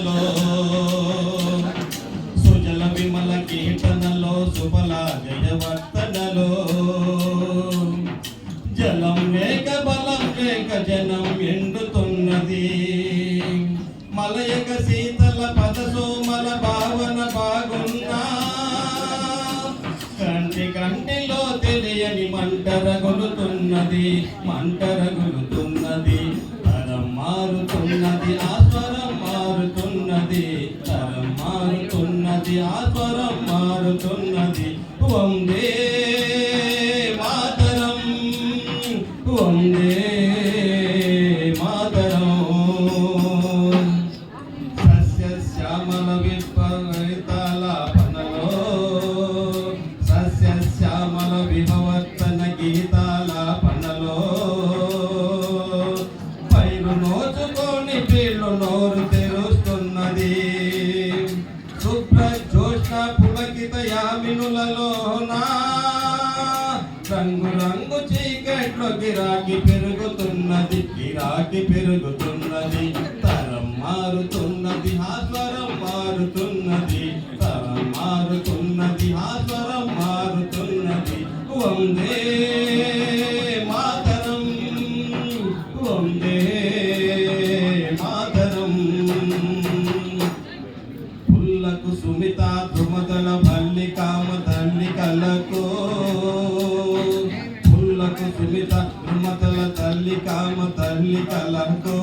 కీర్తనలో సుజల విమల కీర్తనలో సుబల జయవర్తనలో జలం వేగ బలం వేగ జనం ఎండుతున్నది. మలయక శీతల పద సోమల భావన బాగున్నా కంటి కంటిలో తెలియని మంట రగులుతున్నది మంట రగులుతున్నది తరం మారుతున్నది ఆస్వరం మారుతున్నది వందే మాతరం వందే పులకిత రంగు రంగు చీకట్లో గిరాకి పెరుగుతున్నది గిరాకి పెరుగుతున్నది తరం మారుతున్నది ఆస్వరం మారుతున్నది తరం మారుతున్నది ఆస్వరం మారుతున్నది. వందే మాతరం వందే మాతరం. పుల్లకు సుమిత తల్లి పుల్లకు సుమిత ధృమదల తల్లి కామ తల్లి కలకు.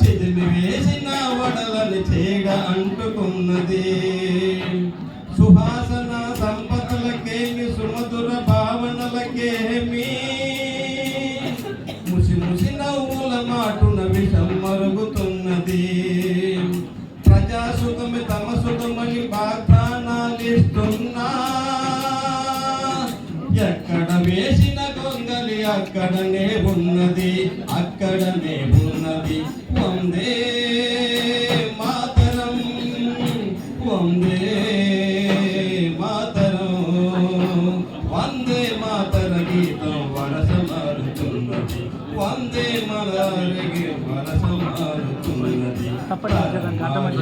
చిదిమి వేసిన వడలని చేగ అంటుకున్నది. సుహాసన సంపదలకేమి సుమధుర భావనలకేమి? ఎక్కడ వేసిన గొంగలి అక్కడనే ఉన్నది అక్కడనే ఉన్నది వందే మాతరం. వందే మాతరం. వందే మాతర గీతం వరస మారుతున్నది. వందే మలరగి వరస మారుతున్నది. తప్పని